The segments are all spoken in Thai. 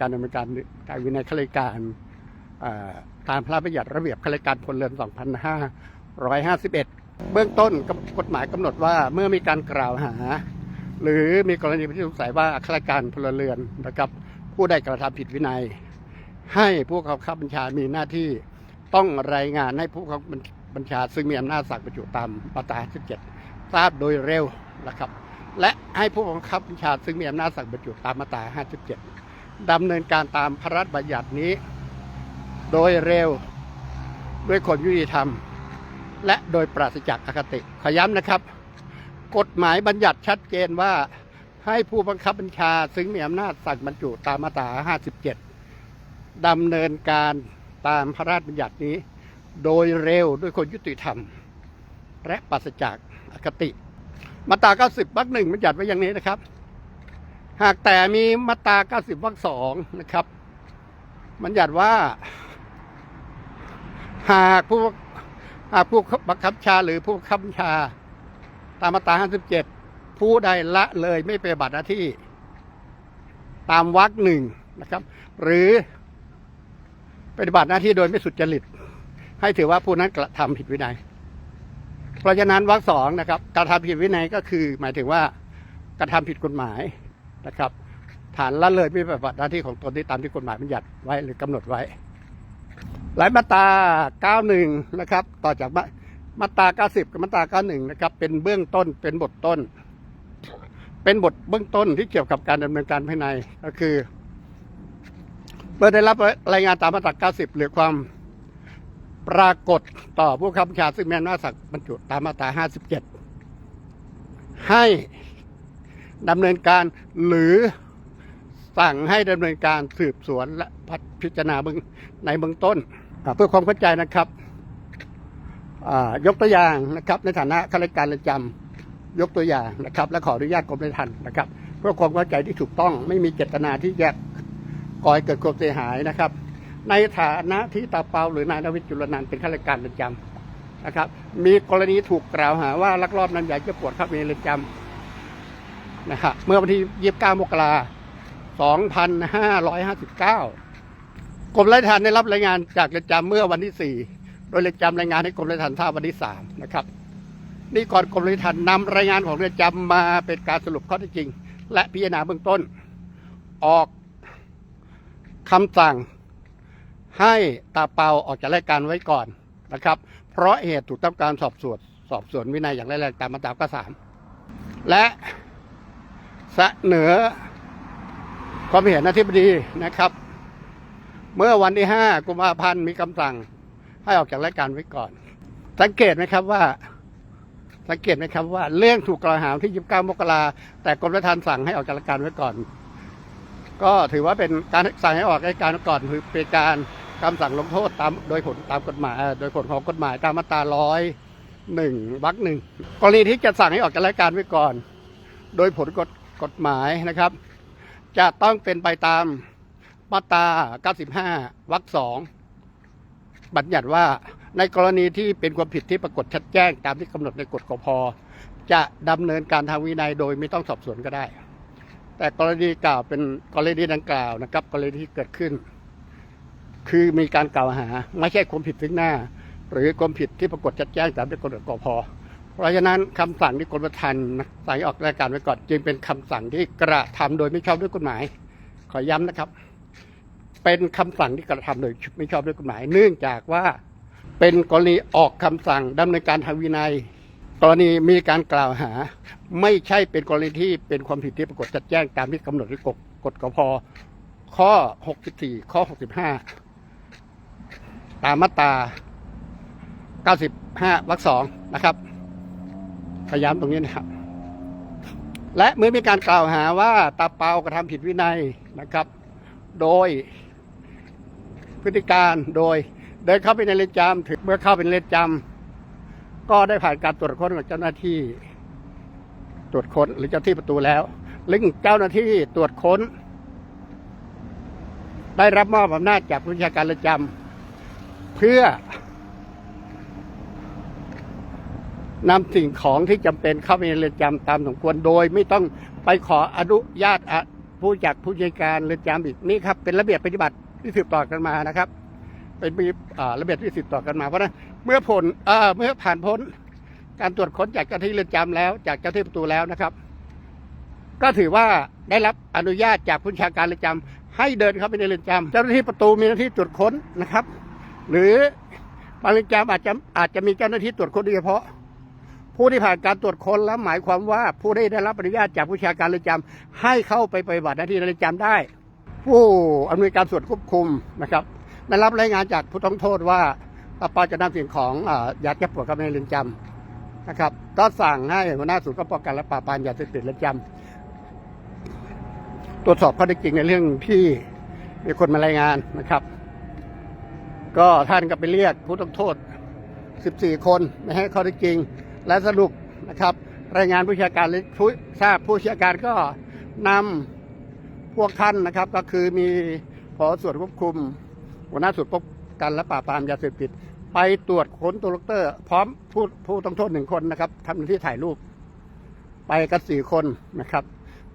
การดำเนินการการวินัยข้าราชการตามพระราชบัญญัติระเบียบข้าราชการพลเรือน 2551 เบื้องต้นกฎหมายกำหนดว่าเมื่อมีการกล่าวหา หรือมีกรณีที่สงสัยว่าข้าราชการพลเรือนนะครับผู้ใดกระทำผิดวินัย ให้ผู้บังคับบัญชามีหน้าที่ต้องรายงานให้ผู้บังคับบัญชา ซึ่งมีอำนาจสั่งบรรจุตามมาตรา17ทราบโดยเร็วนะครับ และให้ผู้บังคับบัญชา ซึ่งมีอำนาจสั่งบรรจุตามมาตรา 57 ดำเนินการตามพระราชบัญญัตินี้ โดยเร็วด้วยความยุติธรรม และโดยปราศจากอคติ ขย้ำนะครับ กฎหมายบัญญัติชัดเจนว่าให้ผู้บังคับบัญชา ซึ่งมีอำนาจสั่งบรรจุตามมาตรา 57 ดำเนินการตามพระราชบัญญัตินี้ โดยเร็วด้วยคนยุติธรรม และปราศจากอคติ มาตรา 90วรรคหนึ่งบัญญัติไว้อย่างนี้นะครับ หากแต่มีมาตรา 90 วรรคสองนะครับบัญญัติว่า หากผู้หากผู้บังคับชาหรือผู้บังคับชา ตามมาตรา 57 ผู้ใดละเลยไม่ปฏิบัติหน้าที่ ตามวรรคหนึ่งนะครับ หรือปฏิบัติหน้าที่โดยไม่สุจริต ให้ถือว่าผู้นั้นกระทำผิดวินัย เพราะฉะนั้นวรรคสองนะครับกระทำผิดวินัยก็คือ หมายถึงว่ากระทำผิดกฎหมาย นะครับ ฐานละเลยไม่ปฏิบัติหน้าที่ของตนที่ตามที่กฎหมายบัญญัติไว้หรือกำหนดไว้ หลายมาตรา 91 นะครับ ต่อจากมาตรา 90 กับมาตรา 91 นะครับ เป็นเบื้องต้นเป็นบทต้น เป็นบทเบื้องต้นที่เกี่ยวกับการดำเนินการภายในก็คือเมื่อได้รับรายงานตามมาตรา 90 หรือความปรากฏต่อผู้ขับบัญชาซึ่งมีอำนาจสั่งบรรจุตามมาตรา 57 ให้ ดำเนินการหรือสั่งให้ดำเนินการสืบสวนและพิจารณาเบื้องในเบื้องต้นอ่าเพื่อความเข้าใจนะครับอ่ายกตัวอย่างนะครับ ในฐานะข้าราชการเรือนจำยกตัวอย่างนะครับ และขออนุญาตกรมราชทัณฑ์นะครับ เพื่อความเข้าใจที่ถูกต้องไม่มีเจตนาที่จะก่อให้เกิดความเสียหายนะครับ ในฐานะที่ตาเปาหรือนายนวิทย์จุลนันท์เป็นข้าราชการเรือนจำนะครับ มีกรณีถูกกล่าวหาว่าลักลอบนำยาเจะปวดเข้าไปในเรือนจำ นะครับเมื่อวันที่ 29 มกราคม 2559 กรมราชทัณฑ์ได้รับรายงานจากเรือนจำเมื่อวันที่ 4 โดยเรือนจำรายงานให้กรมราชทัณฑ์ทราบวันที่ 3 นะครับ นี่ก่อนกรมราชทัณฑ์นำรายงานของเรือนจำมาเป็นการสรุปข้อเท็จจริง และพิจารณาเบื้องต้น ออกคำสั่งให้ตาเปาออกจากรายการไว้ก่อนนะครับ เพราะเหตุถูกต้องการสอบสวนสอบสวนวินัยอย่างร้ายแรงตามมาตราก็สามและ เสนอ ความเห็นอธิบดีนะครับ เมื่อวันที่ห้ากุมภาพันธ์มีคำสั่ง ให้ออกจากรายการไว้ก่อน สังเกตไหมครับว่า สังเกตไหมครับว่าเรื่องถูกกล่าวหาที่ 29 มกราแต่กรมราชทัณฑ์สั่งให้ออกจากรายการไว้ก่อน ก็ถือว่าเป็นการสั่งให้ออกรายการไว้ก่อนคือเป็นการคำสั่งลงโทษตามโดยผลตามกฎหมายโดยผลของกฎหมายตามมาตราร้อยหนึ่งวรรคหนึ่งกรณีที่จะสั่งให้ออกจากรายการไว้ก่อน โดยผลกฎ กฎหมายนะครับ จะต้องเป็นไปตามมาตรา 95 วรรคสองบัญญัติว่าในกรณีที่เป็นความผิดที่ปรากฏชัดแจ้งตามที่กำหนดในกฎกพจะดำเนินการทางวินัยโดยไม่ต้องสอบสวนก็ได้ แต่กรณีกล่าวเป็นกรณีดังกล่าวนะครับ กรณีที่เกิดขึ้น คือมีการกล่าวหา ไม่ใช่ความผิดซึ่งหน้า หรือความผิดที่ปรากฏชัดแจ้งตามที่กำหนดกพ เพราะฉะนั้นคำสั่งที่กรมธรรม์สั่งให้ออกรายการไว้ก่อนจึงเป็นคำสั่งที่กระทำโดยไม่ชอบด้วยกฎหมาย ขอย้ำนะครับ เป็นคำสั่งที่กระทำโดยไม่ชอบด้วยกฎหมาย เนื่องจากว่าเป็นกรณีออกคำสั่งดำเนินการทางวินัย กรณีมีการกล่าวหา ไม่ใช่เป็นกรณีที่เป็นความผิดที่ปรากฏชัดแจ้งตามที่กำหนดในกฎกฎกพข้อ 64 ข้อ 65 ตามมาตรา 95 วรรคสองนะครับ พยายามตรงนี้นะครับ และเมื่อมีการกล่าวหาว่าตาเปากระทำผิดวินัยนะครับ โดยพฤติการโดยเดินเข้าไปในเรือนจำถึงเมื่อเข้าไปในเรือนจำก็ได้ผ่านการตรวจค้นของเจ้าหน้าที่ ตรวจค้นหรือเจ้าที่ประตูแล้วลึงเจ้าหน้าที่ตรวจค้น ได้รับมอบอำนาจจากผู้บัญชาการเรือนจำเพื่อ นำสิ่งของที่จำเป็นเข้าไปในเรือนจำตามสมควรโดย ไม่ต้องไปขออนุญาตผู้จักผู้จัดการเรือนจำอีกนี่ครับเป็นระเบียบปฏิบัติที่สืบต่อกันมานะครับ เป็นปีระเบียบที่สืบต่อกันมาเพราะฉะนั้นเมื่อผลเอ่อเมื่อผ่านพ้นการตรวจค้นจากเจ้าที่เรือนจำแล้ว จากเจ้าที่ประตูแล้วนะครับ ก็ถือว่าได้รับอนุญาตจากผู้บัญชาการเรือนจำให้เดินเข้าไปในเรือนจำเจ้าหน้าที่ประตูมีหน้าที่ตรวจค้นนะครับ หรือบางเรือนจำอาจจะอาจจะมีเจ้าหน้าที่ตรวจค้นโดยเฉพาะ ผู้ที่ผ่านการตรวจค้นแล้วหมายความว่าผู้ได้ได้รับอนุญาตจากผู้ชาการเรือนจำให้เข้าไปปฏิบัติหน้าที่ในเรือนจำได้ ผู้อำนวยการส่วนควบคุมนะครับได้รับรายงานจากผู้ต้องโทษว่าปปจะนำสิ่งของอยาแก้ปวดเข้าไปในเรือนจำนะครับ ก็สั่งให้หัวหน้าศูนย์ป้องกันและปราบปรามยาเสพติดเรือนจำตรวจสอบข้อเท็จจริงในเรื่องที่มีคนมารายงานนะครับ ก็ท่านก็ไปเรียกผู้ต้องโทษ 14 คนมาให้ข้อเท็จจริง และสรุปนะครับ รายงานผู้บัญชาการและผู้ทราบผู้บัญชาการก็นำพวกท่านนะครับ ก็คือมีพอส่วนควบคุม หัวหน้าส่วนป้องกันและปราบปรามยาเสพติด ไปตรวจค้นตัวดอกเตอร์ พร้อมผู้ผู้ต้องโทษหนึ่งคนนะครับทำหน้าที่ถ่ายรูป ไปกันสี่คนนะครับ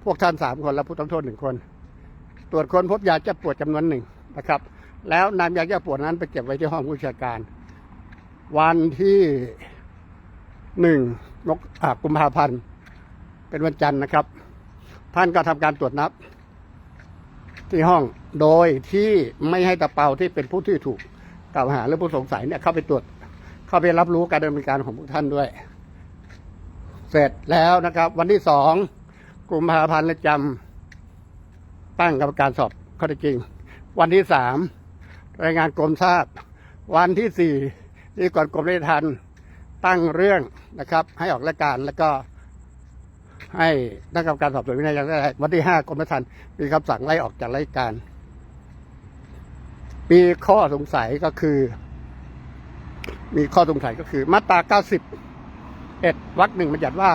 พวกท่านสามคนและผู้ต้องโทษหนึ่งคน ตรวจค้นพบยาแก้ปวดจำนวนหนึ่งนะครับ แล้วนำยาแก้ปวดนั้นไปเก็บไว้ที่ห้องผู้บัญชาการ วันที่ หนึ่งมกอ่ากุมภาพันธ์เป็นวันจันทร์นะครับ ท่านก็ทำการตรวจนับ ที่ห้องโดยที่ไม่ให้ตะเปาที่เป็นผู้ที่ถูกกล่าวหาหรือผู้สงสัยเนี่ยเข้าไปตรวจ เข้าไปรับรู้การดำเนินการของพวกท่านด้วย เสร็จแล้วนะครับ วันที่สองกุมภาพันธ์และจำตั้งกรรมการสอบข้อเท็จจริง วันที่สามรายงานกรมทราบ วันที่สี่ที่ก่อนกรมได้ทัน ตั้งเรื่องนะครับ ให้ออกรายการแล้วก็ให้นักกรรมการสอบสวนวินัยยังได้วันที่ห้ากรมธรรม์มีคำสั่งไล่ออกจากรายการ มีข้อสงสัยก็คือ มีข้อสงสัยก็คือ มาตรา90เอ็ดวรรคหนึ่งบัญญัติว่า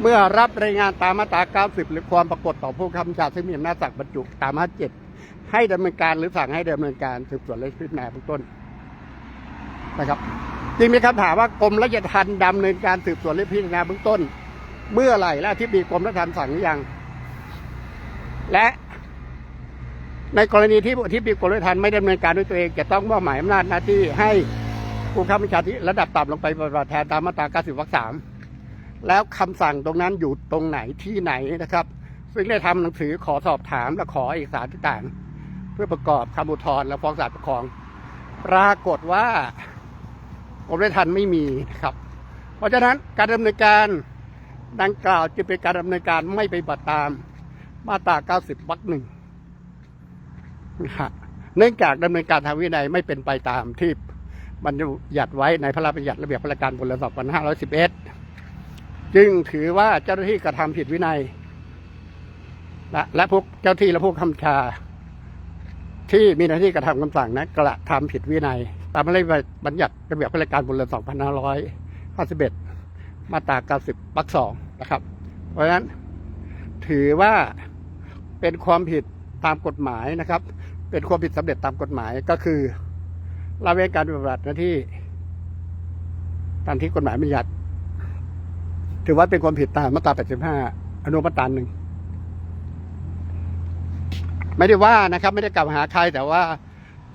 เมื่อรับรายงานตามมาตรา 90 หรือความปรากฏต่อผู้คำชาซึ่งมีอำนาจสั่งบรรจุตามมาตรา7ให้ดำเนินการหรือสั่งให้ดำเนินการสืบสวนและพิจารณาเบื้องต้นนะครับ จึงมีคำถามว่ากรมราชทัณฑ์ดำเนินการสืบสวนและพิจารณาเบื้องต้น เมื่อไหร่และที่มีกรมราชทัณฑ์สั่งหรือยัง และในกรณีที่ที่ปีกรมราชทัณฑ์ไม่ดำเนินการด้วยตัวเอง จะต้องมอบหมายอำนาจหน้าที่ให้ผู้ข้าราชการที่ระดับต่ำลงไปปฏิบัติแทนตามมาตรา 90 วรรคสามแล้วคำสั่งตรงนั้นอยู่ตรงไหนที่ไหนนะครับ ซึ่งได้ทำหนังสือขอสอบถามและขอเอกสารต่างๆ เพื่อประกอบคำอุทธรณ์และฟ้องศาลปกครอง ปรากฏว่า กรมราชทัณฑ์ไม่มีนะครับ เพราะฉะนั้นการดำเนินการดังกล่าวจะเป็นการดำเนินการไม่ไปฏิบัติตามมาตรา 90วรรคหนึ่งนะฮะเนื่องจากดำเนินการทางวินัยไม่เป็นไปตามที่บรรยัติไว้ในพระราชบัญญัติระเบียบระราชการพลเรือน2511 จึงถือว่าเจ้าหน้าที่กระทำผิดวินัย และและพวกเจ้าที่และพวกคำชา ที่มีหน้าที่กระทำคำสั่งนั้นกระทำผิดวินัย ตามพระราชบัญญัติระเบียบระราชการพลเรือน2551มาตรา90วรรคสองนะครับ เพราะฉะนั้นถือว่าเป็นความผิดตามกฎหมายนะครับ เป็นความผิดสำเร็จตามกฎหมายก็คือละเว้นการปฏิบัติหน้าที่ ตามที่กฎหมายบัญญัติ ถือว่าเป็นความผิดตามมาตรา85อนุมาตราหนึ่งไม่ได้ว่านะครับ ไม่ได้กล่าวหาใครแต่ว่า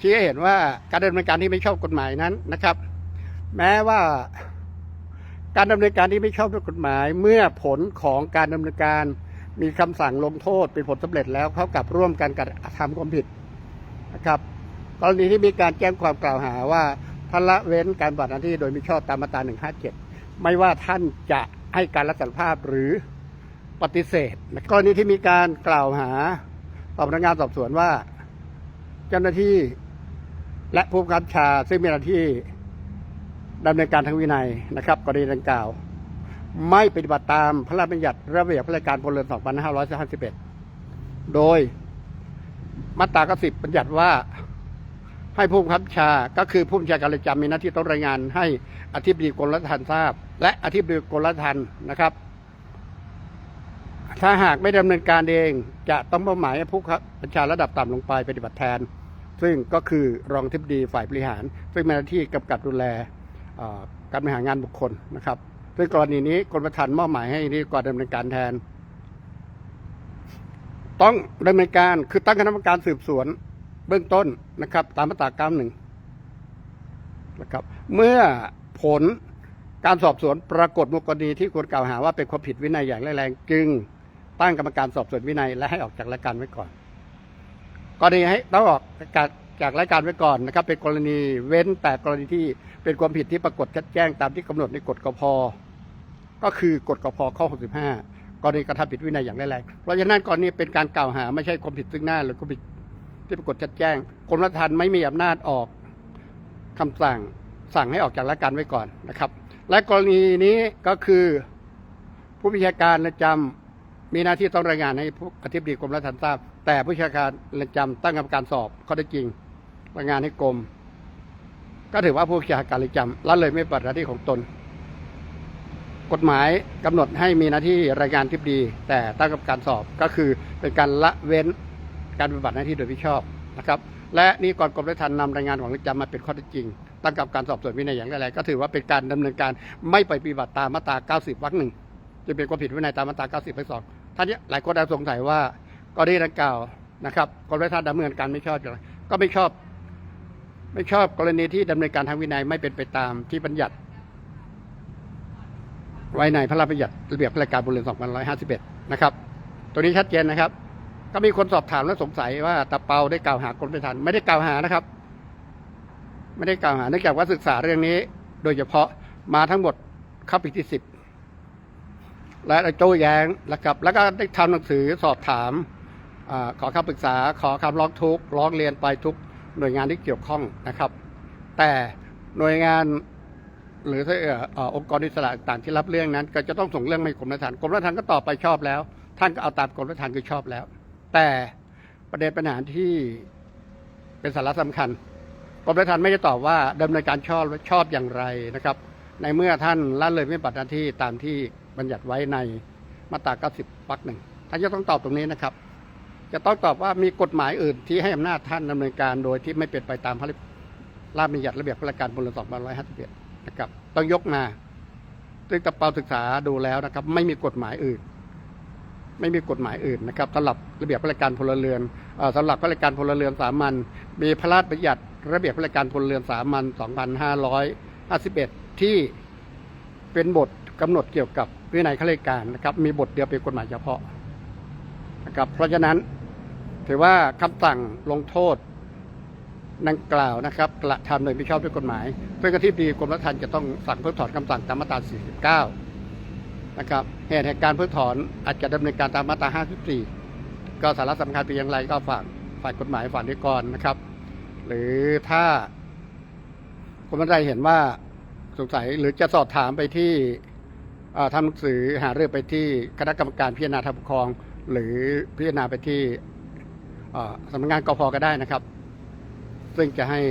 ชี้ให้เห็นว่าการดำเนินการที่ไม่ชอบกฎหมายนั้นนะครับ แม้ว่าการดำเนินการที่ไม่ชอบด้วยกฎหมาย เมื่อผลของการดำเนินการมีคำสั่งลงโทษเป็นผลสำเร็จแล้วเขากับร่วมกันกระทำความผิดนะครับกรณีที่มีการแจ้งความกล่าวหาว่าท่านละเว้นการปฏิบัติหน้าที่โดยมิชอบตามมาตรา 157 ไม่ว่าท่านจะให้การรับสารภาพหรือปฏิเสธกรณีที่มีการกล่าวหาต่อพนักงานสอบสวนว่า เจ้าหน้าที่ และผู้บังคับบัญชาซึ่งมีหน้าที่ดำเนินการทางวินัยนะครับกรณีดังกล่าว ไม่ปฏิบัติตามพระราชบัญญัติระเบียบพระราชการพลเรือน 2551 โดยมาตรา90บัญญัติว่าให้ผู้บังคับชา ก็คือผู้บัญชาการเรือนจำมีหน้าที่ต้องรายงาน ให้อธิบดีกรมราชทัณฑ์ทราบ และอธิบดีกรมราชทัณฑ์นะครับ ถ้าหากไม่ดำเนินการเอง จะต้องมอบหมายให้ผู้บัญชาระดับต่ำลงไปปฏิบัติแทน ซึ่งก็คือรองทิบดีฝ่ายบริหาร ซึ่งมีหน้าที่กำกับดูแลการบริหารงานบุคคลนะครับ ซึ่งกรณีนี้กรมธรรม์มอบหมายให้นิติกรดำเนินการแทน ต้องดำเนินการคือตั้งคณะกรรมการสืบสวนเบื้องต้นนะครับ ตามมาตราเก้าหนึ่งนะครับเมื่อผลการสอบสวนปรากฏมูลกรณีที่ควรกล่าวหาว่าเป็นความผิดวินัยอย่างร้ายแรงจึงตั้งกรรมการสอบสวนวินัยและให้ออกจากรายการไว้ก่อน กรณีให้ต้องออกจากจากรายการไว้ก่อนนะครับ เป็นกรณีเว้นแต่กรณีที่เป็นความผิดที่ปรากฏชัดแจ้งตามที่กำหนดในกฎกพก็คือกฎกพข้อ 65 กรณีกระทำผิดวินัยอย่างร้ายแรงเพราะฉะนั้นกรณีเป็นการกล่าวหาไม่ใช่ความผิดซึ่งหน้าหรือความผิดที่ปรากฏชัดแจ้งกรมราชทัณฑ์ไม่มีอำนาจออกคำสั่งสั่งให้ออกจากราชการไว้ก่อนนะครับ และกรณีนี้ก็คือผู้พิชาการเรือนจำมีหน้าที่ต้องรายงานให้ผู้อธิบดีกรมราชทัณฑ์ทราบ แต่ผู้ชาการเรือนจำตั้งกรรมการสอบข้อได้จริงรายงานให้กรมก็ถือว่าผู้ชาการเรือนจำละเลยไม่ปฏิบัติหน้าที่ของตน กฎหมายกำหนดให้มีหน้าที่รายงานทิบดี แต่ตั้งกรรมการสอบก็คือเป็นการละเว้นการปฏิบัติหน้าที่โดยมิชอบนะครับ และนี่ก่อนกรมราชทัณฑ์นำรายงานของเรือนจำมาเป็นข้อเท็จจริงตั้งกรรมการสอบสวนวินัยอย่างไรก็ถือว่าเป็นการดำเนินการไม่ไปปฏิบัติตามมาตรา 90 วรรคหนึ่งจะเป็นความผิดวินัยตามมาตรา90วรรคสองท่านนี้หลายคนอาจสงสัยว่า กรณีดังกล่าวนะครับกรมราชทัณฑ์ดำเนินการไม่ชอบก็ไม่ชอบ ไม่ชอบกรณีที่ดำเนินการทางวินัยไม่เป็นไปตามที่บัญญัติ ไว้ในพระราชบัญญัติระเบียบราชการบุเรือน2551 นะครับ ตัวนี้ชัดเจนนะครับ ก็มีคนสอบถามและสงสัยว่าตะเปาได้กล่าวหากรมราชทัณฑ์ไม่ได้กล่าวหานะครับ ไม่ได้กล่าวหาเนื่องจากว่าศึกษาเรื่องนี้ โดยเฉพาะมาทั้งหมดเข้าปีที่สิบและโต้แย้งนะครับ แล้วก็ได้ทำหนังสือสอบถาม ขอคำปรึกษาขอคำร้องทุกข์ร้องเรียนไปทุกหน่วยงานที่เกี่ยวข้องนะครับ แต่หน่วยงานหรือถ้าเออองค์กรอิสระต่างที่รับเรื่องนั้น ก็จะต้องส่งเรื่องไปกรมราชทัณฑ์กรมราชทัณฑ์ก็ตอบไปชอบแล้ว ท่านก็เอาตามกรมราชทัณฑ์คือชอบแล้ว แต่ประเด็นปัญหาที่เป็นสาระสำคัญกรมราชทัณฑ์ไม่ได้ตอบว่าดำเนินการชอบชอบอย่างไรนะครับ ในเมื่อท่านละเลยไม่ปฏิบัติหน้าที่ตามที่บัญญัติไว้ในมาตรา 90 วรรคหนึ่งท่านจะต้องตอบตรงนี้นะครับ จะต้องตอบว่ามีกฎหมายอื่นที่ให้อำนาจท่านดำเนินการโดยที่ไม่เป็นไปตามพระราชบัญญัติระเบียบราชการพลเรือน2551นะครับ ต้องยกมาซึ่งตะเปาศึกษาดูแล้วนะครับ ไม่มีกฎหมายอื่น ไม่มีกฎหมายอื่นนะครับสำหรับระเบียบราชการพลเรือนสำหรับราชการพลเรือนสามัญมีพระราชบัญญัติระเบียบราชการพลเรือนสามัญ2551 ที่เป็นบทกำหนดเกี่ยวกับวินัยข้าราชการนะครับ มีบทเดียวเป็นกฎหมายเฉพาะนะครับเพราะฉะนั้น ถือว่าคำสั่งลงโทษดังกล่าวนะครับกระทำโดยไม่ชอบด้วยกฎหมายซึ่งอธิบดีกรมราชทัณฑ์จะต้องสั่งเพิกถอนคำสั่งตามมาตรา 49 นะครับเหตุแห่งการเพิกถอนอาจจะดำเนินการตามมาตรา 54 ก็สาระสำคัญเป็นอย่างไรก็ฝากฝ่ายกฎหมายฝ่ายนิกรนะครับ หรือถ้าคนบันไดเห็นว่าสงสัยหรือจะสอบถามไปที่อ่อทำหนังสือหาเรื่องไปที่คณะกรรมการพิจารณาทางปกครอง หรือพิจารณาไปที่ สำนักงานกพก็ได้นะครับ ซึ่งจะให้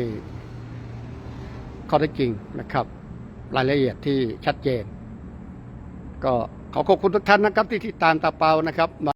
ข้อเท็จจริงนะครับ รายละเอียดที่ชัดเจน ก็ขอขอบคุณทุกท่านนะครับที่ติดตามตาเปานะครับ